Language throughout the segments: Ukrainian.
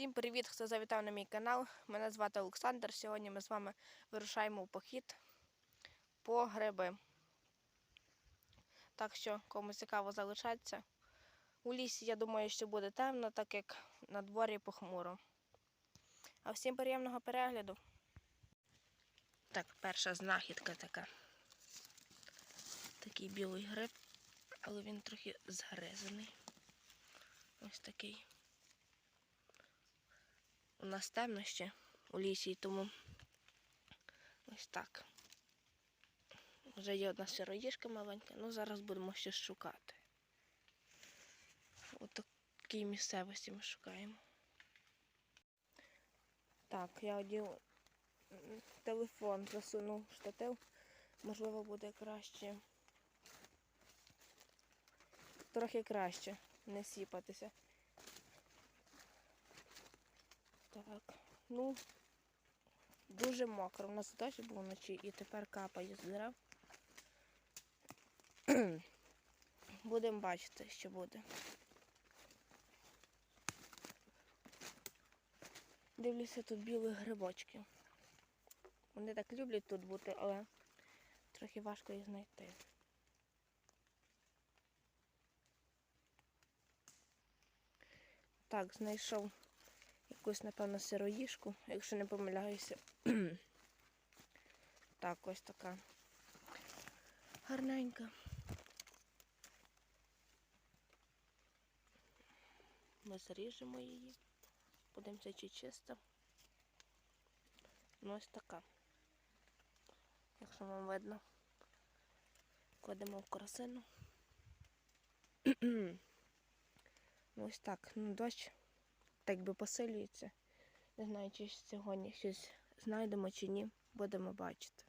Всім привіт, хто завітав на мій канал. Мене звати Олександр. Сьогодні ми з вами вирушаємо в похід по гриби. Так що, кому цікаво залишатися. У лісі, я думаю, що буде темно, так як на дворі похмуро. А всім приємного перегляду. Так, перша знахідка така. Такий білий гриб, але він трохи згризаний. Ось такий. У нас темно ще у лісі, тому ось так. Вже є одна сироїжка маленька, ну зараз будемо щось шукати. Ось такій місцевості ми шукаємо. Так, я одів телефон, засунув штатив. Можливо, буде краще. Трохи краще не сіпатися. Так, ну, дуже мокро. У нас дощ був вночі і тепер капає з дерев. Будемо бачити, що буде. Дивлюся тут білі грибочки. Вони так люблять тут бути, але трохи важко їх знайти. Так, знайшов якусь, напевно, сироїшку, якщо не помиляюся. так, ось така гарненька. Ми зріжемо її. Подивимося, чи чисто. Ну, ось така. Якщо вам видно, кладемо в корзину. Ну, ось так. Ну, дощ так би посилюється. Не знаю, чи сьогодні щось знайдемо чи ні, будемо бачити.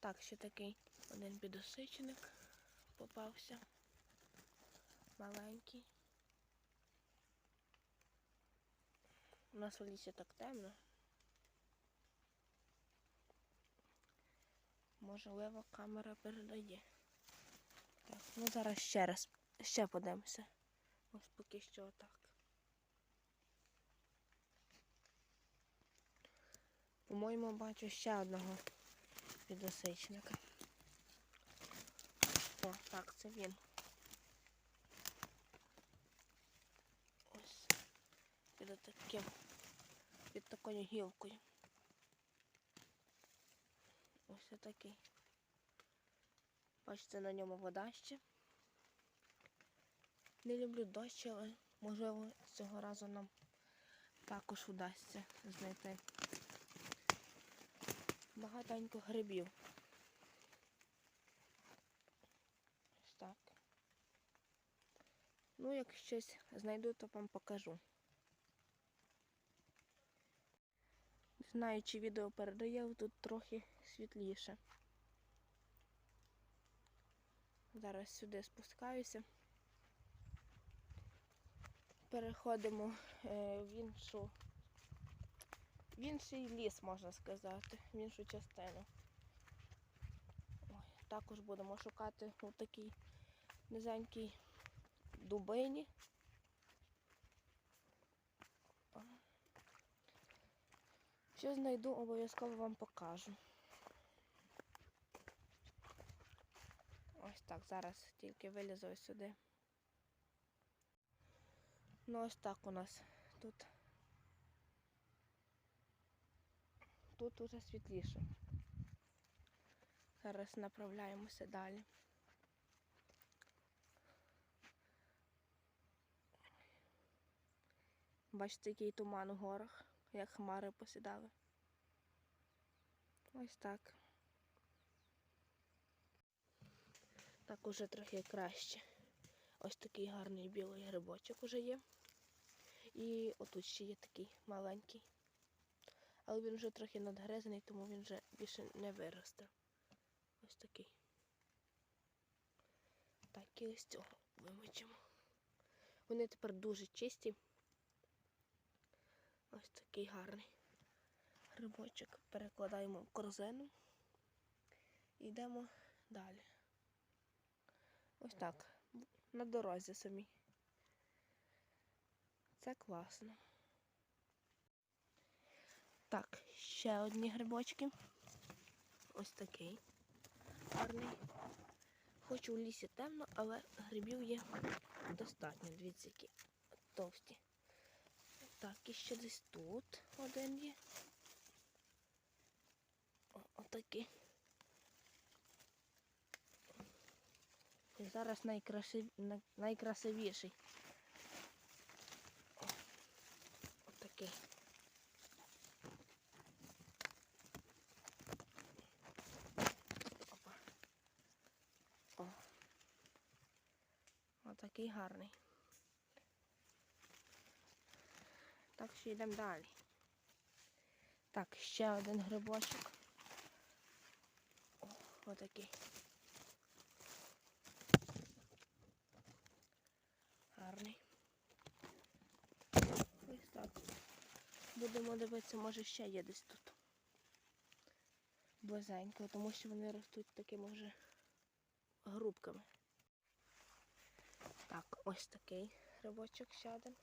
Так, ще такий один підосичник попався. Маленький. У нас у лісі так темно. Можливо, камера передає. Так, ну зараз ще раз, ще подивимося. Ось поки що отак. По-моєму, бачу ще одного підосичника. О, так, це він. Ось під таким, під такою гілкою. Ось такий. Бачите, на ньому вода ще. Не люблю дощ, але можливо цього разу нам також вдасться знайти багатенько грибів. Ось так. Ну, як щось знайду, то вам покажу. Не знаю, чи відео передає, тут трохи світліше. Зараз сюди спускаюся. Переходимо е, в іншу в інший ліс, можна сказати, в іншу частину. Ой, також будемо шукати у такій низенькій дубині. Що знайду, обов'язково вам покажу. Ось так, зараз тільки вилізу сюди. Ну ось так у нас тут. Тут уже світліше. Зараз направляємося далі. Бачите, який туман у горах, як хмари посідали. Ось так. Так уже трохи краще. Ось такий гарний білий грибочок уже є. І отут ще є такий маленький. Але він вже трохи надгризаний, тому він вже більше не виросте. Ось такий. Так, тільки ось цього вимочимо. Вони тепер дуже чисті. Ось такий гарний грибочок. Перекладаємо в корзину. І йдемо далі. Ось так. На дорозі самі. Це класно. Так, ще одні грибочки. Ось такий гарний. Хоч у лісі темно, але грибів є достатньо. Дивіться, які товсті. Так, і ще десь тут один є. Отакий. І зараз найкрасив... найкрасивіший. Отакий. Опа. О. Отакий гарний. Так що йдемо далі. Так, ще один грибочок. Отакий. Гарний. Ось так. Будемо дивитися, може ще є десь тут. Близенько, тому що вони ростуть такими вже грубками. Так, ось такий грибочок ще один.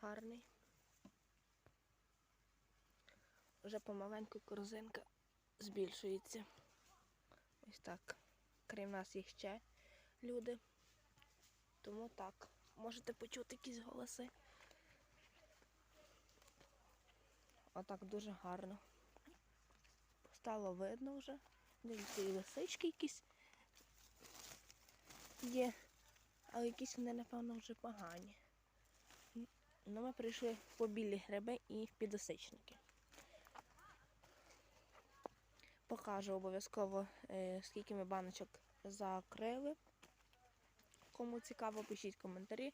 Гарний. Вже помаленьку корзинка збільшується. Ось так. Крім нас є ще люди. Тому так, можете почути якісь голоси. Отак дуже гарно. Стало видно вже. Дивіться, і лисички якісь є, але якісь вони, напевно, вже погані. Ну, ми прийшли по білі гриби і підосичники. Покажу обов'язково, е, скільки ми баночок закрили. Кому цікаво, пишіть коментарі.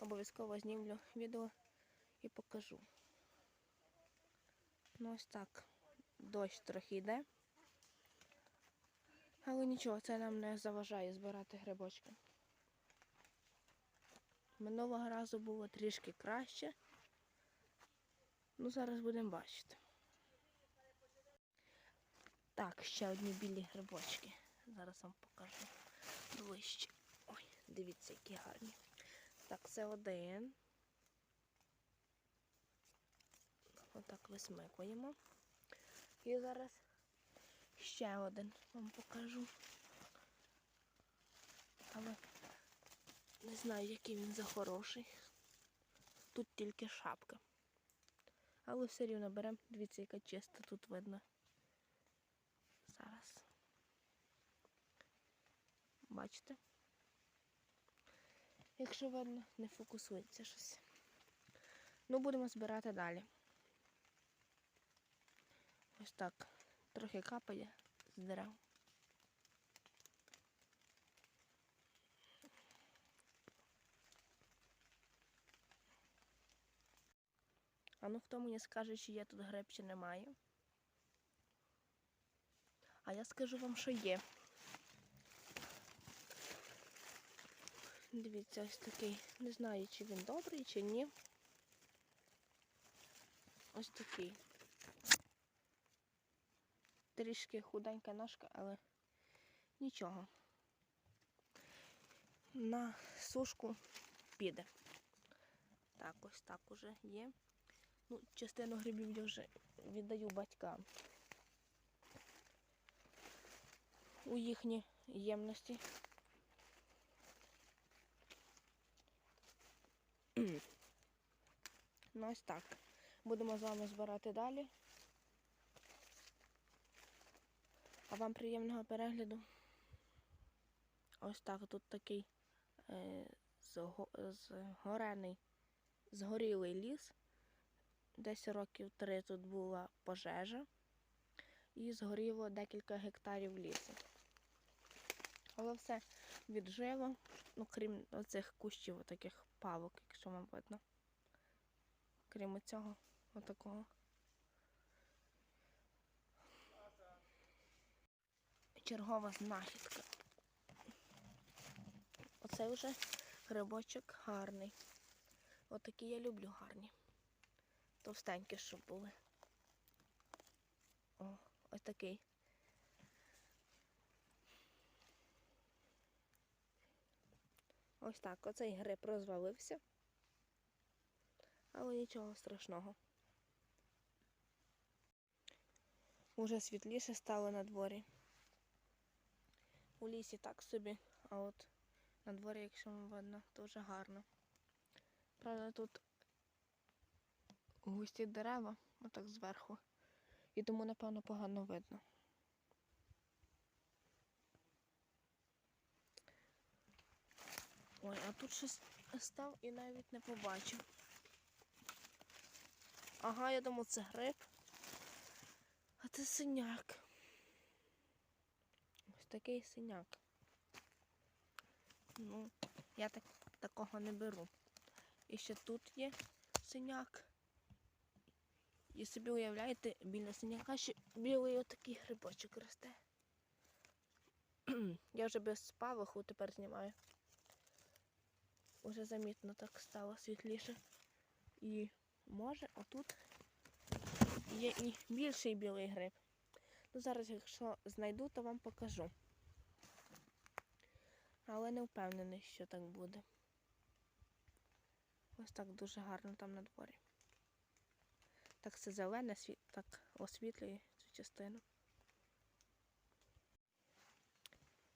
Обов'язково знімлю відео і покажу. Ну ось так. Дощ трохи йде. Але нічого, це нам не заважає збирати грибочки. Минулого разу було трішки краще. Ну, зараз будемо бачити. Так, ще одні білі грибочки. Зараз вам покажу ближче. Ой, дивіться, які гарні. Так, це один. Отак висмикуємо. І зараз ще один вам покажу. Але не знаю, який він за хороший. Тут тільки шапка. Але все рівно беремо, дивіться, яка чиста тут видно. Зараз. Бачите? Якщо видно, не фокусується щось. Ну, будемо збирати далі. Ось так. Трохи капає з дерев. А ну хто мені скаже, чи є тут гриб, чи немає. А я скажу вам, що є. Дивіться, ось такий. Не знаю, чи він добрий, чи ні. Ось такий. Трішки худенька ножка, але нічого. На сушку піде. Так, ось так уже є. Ну, частину грибів я вже віддаю батькам. У їхні ємності. Ну ось так. Будемо з вами збирати далі. А вам приємного перегляду. Ось так тут такий е, зго- згорений, згорілий ліс. Десь років три тут була пожежа і згоріло декілька гектарів лісу. Але все віджило, ну крім оцих кущів, таких павок, якщо вам видно. Крім цього, отакого. Чергова знахідка. це вже грибочок гарний. Отакі я люблю гарні. Товстенькі, щоб були. О, ось такий. Ось так, оцей гриб розвалився. Але нічого страшного. Уже світліше стало на дворі. У лісі так собі, а от на дворі, якщо вам видно, вже гарно. Правда, тут густі дерева, отак зверху. І тому, напевно, погано видно. Ой, а тут щось став і навіть не побачив. Ага, я думав, це гриб. А це синяк. Ось такий синяк. Ну, я так, такого не беру. І ще тут є синяк. І собі уявляєте, біля синяка ще білий отакий грибочок росте. Я вже без павиху тепер знімаю. Уже замітно так стало світліше. І може отут є і більший білий гриб. Ну, зараз, якщо знайду, то вам покажу. Але не впевнений, що так буде. Ось так дуже гарно там на дворі. Так все зелене, так освітлює цю частину.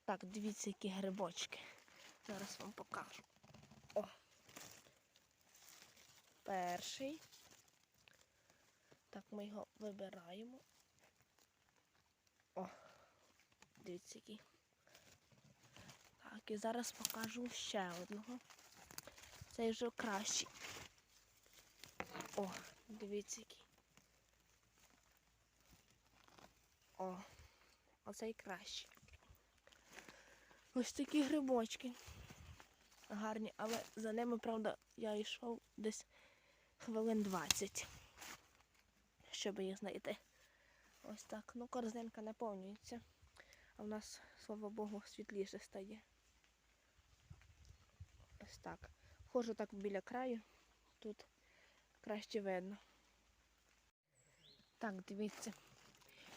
Так, дивіться, які грибочки. Зараз вам покажу. О! Перший. Так, ми його вибираємо. О, дивіться який. Так, і зараз покажу ще одного. Цей вже кращий. О, дивіться який. О, оцей кращий. Ось такі грибочки. Гарні, але за ними, правда, я йшов десь хвилин 20, щоб їх знайти. Ось так. Ну, корзинка наповнюється. А в нас, слава Богу, світліше стає. Ось так. Ходжу так біля краю, тут краще видно. Так, дивіться,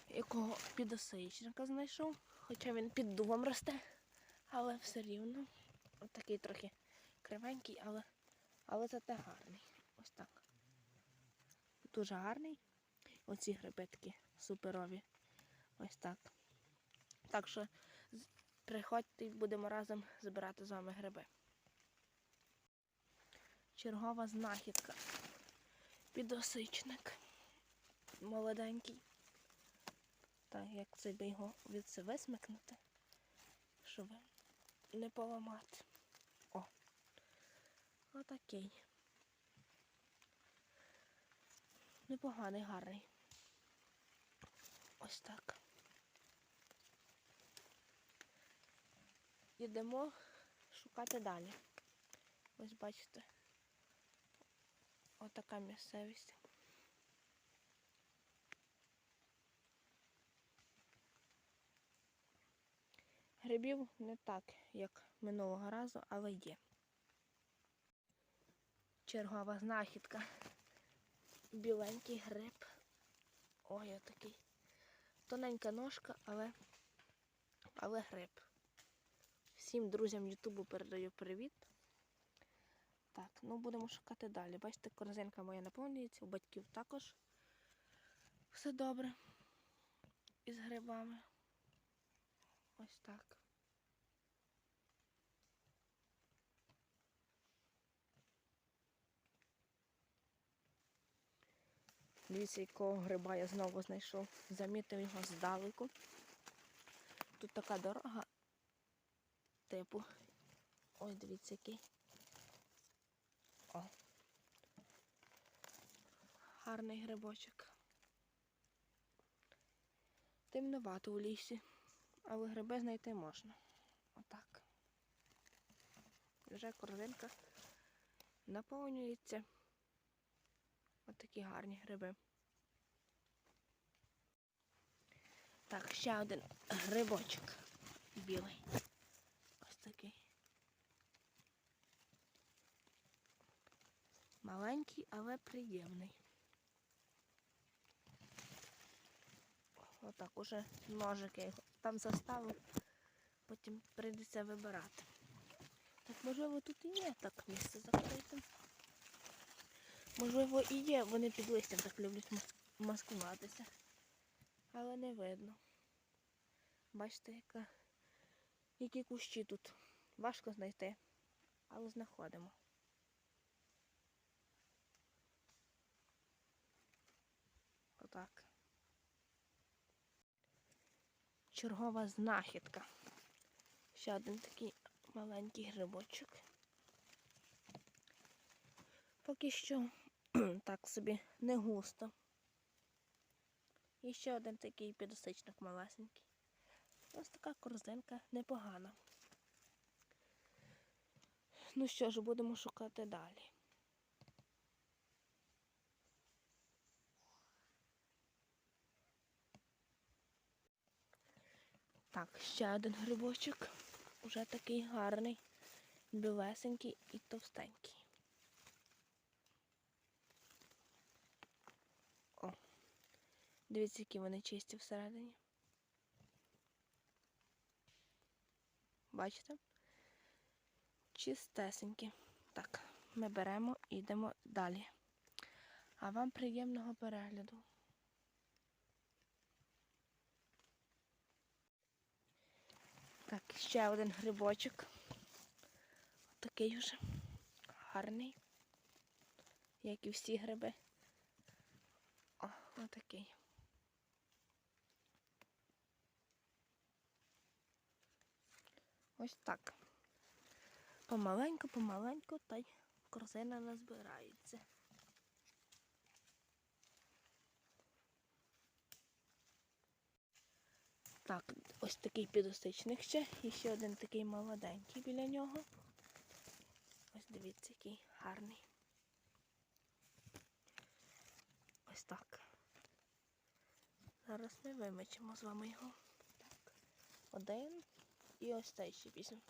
якого підосичника знайшов, хоча він під дубом росте, але все рівно. Ось такий трохи кривенький, але, але зате гарний. Дуже гарний. Оці грибитки суперові. Ось так. Так що приходьте і будемо разом збирати з вами гриби. Чергова знахідка. Підосичник. Молоденький. Так, як це би його від це висмикнути, щоб не поламати. О. Отакий. Непоганий, гарний. Ось так. Йдемо шукати далі. Ось бачите. Отака місцевість. Грибів не так, як минулого разу, але є. Чергова знахідка. Біленький гриб. Ой, отакий. Тоненька ножка, але, але гриб. Всім друзям Ютубу передаю привіт. Так, ну будемо шукати далі. Бачите, корзинка моя наповнюється, у батьків також все добре із грибами. Ось так. Дивіться, якого гриба я знову знайшов. Замітив його здалеку. Тут така дорога, типу. Ой, дивіться, який. О. Гарний грибочок. Темновато у лісі, але гриби знайти можна. Отак. Вже корзинка наповнюється. Отакі гарні гриби. Так, ще один грибочок білий. Ось такий. Маленький, але приємний. Отак уже ножики його там заставив, потім прийдеться вибирати. Так можливо тут і є так місце закрите. Можливо, і є, вони під листям так люблять маскуватися. Але не видно. Бачите, яка, які кущі тут. Важко знайти, але знаходимо. Отак. Чергова знахідка. Ще один такий маленький грибочок. Поки що так собі не густо. І ще один такий підосичник малесенький. Ось така корзинка непогана. Ну що ж, будемо шукати далі. Так, ще один грибочок. Уже такий гарний, білесенький і товстенький. Дивіться, які вони чисті всередині. Бачите? Чистесенькі. Так, ми беремо і йдемо далі. А вам приємного перегляду. Так, ще один грибочок. Такий вже гарний, як і всі гриби. О, отакий. Ось так. Помаленьку, помаленьку, та й корзина назбирається. Так, ось такий підосичник ще. І ще один такий молоденький біля нього. Ось дивіться, який гарний. Ось так. Зараз ми вимечемо з вами його. Так. Один і ось цей ще візьмемо.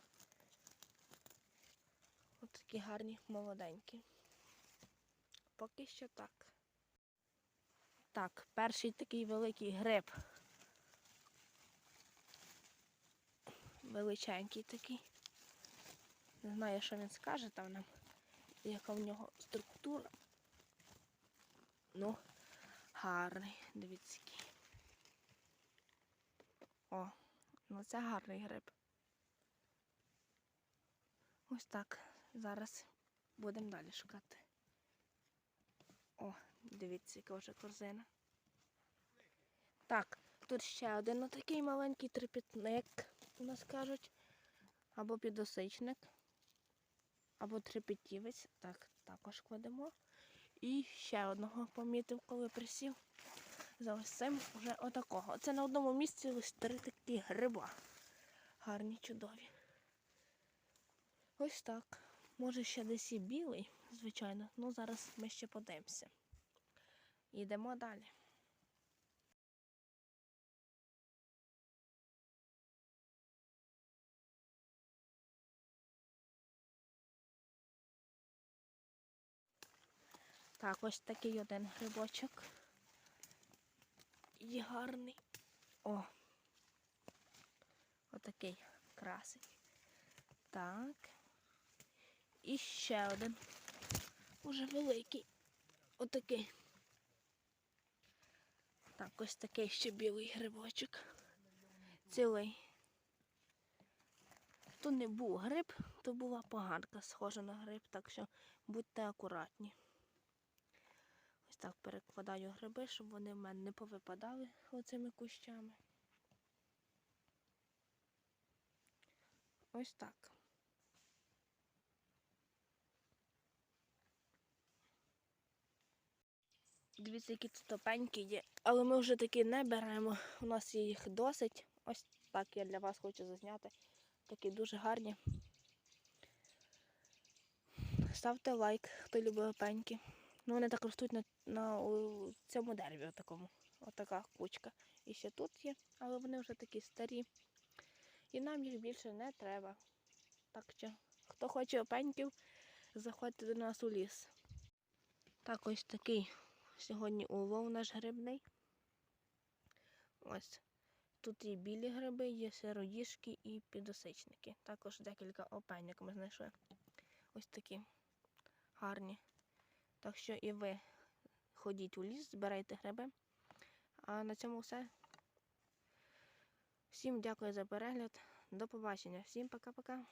Ось такі гарні молоденькі. Поки що так. Так, перший такий великий гриб. величенький такий. Не знаю, що він скаже там нам, яка в нього структура. Ну, гарний, дивіться. О, ну це гарний гриб. Ось так. Зараз будемо далі шукати. О, дивіться, яка вже корзина. Так, тут ще один такий маленький трепетник у нас кажуть, або підосичник, або трепетівець. Так, також кладемо. І ще одного помітив, коли присів. За ось цим вже отакого. Це на одному місці ось три такі гриба. Гарні, чудові. Ось так. Може ще десь і білий, звичайно, ну зараз ми ще подивимося. Йдемо далі. Так, ось такий один грибочок. І гарний. О! Отакий красий. Так. І ще один. Уже великий. Отакий. Так, ось такий ще білий грибочок. Цілий. То не був гриб, то була поганка, схожа на гриб, так що будьте акуратні. Ось так перекладаю гриби, щоб вони в мене не повипадали оцими кущами. Ось так. Дивіться, які тут топенькі є. Але ми вже такі не беремо. У нас є їх досить. Ось так я для вас хочу зазняти. Такі дуже гарні. Ставте лайк, хто любить опеньки. Ну, вони так ростуть на, на цьому дереві, отакому. Отака кучка. І ще тут є, але вони вже такі старі. І нам їх більше не треба. Так що, хто хоче опеньків, заходьте до нас у ліс. Так, ось такий сьогодні улов наш грибний. Ось. Тут і білі гриби, є сиродіжки і підосичники. Також декілька опеньок ми знайшли. Ось такі гарні. Так що і ви ходіть у ліс, збирайте гриби. А на цьому все. Всім дякую за перегляд. До побачення. Всім пока-пока.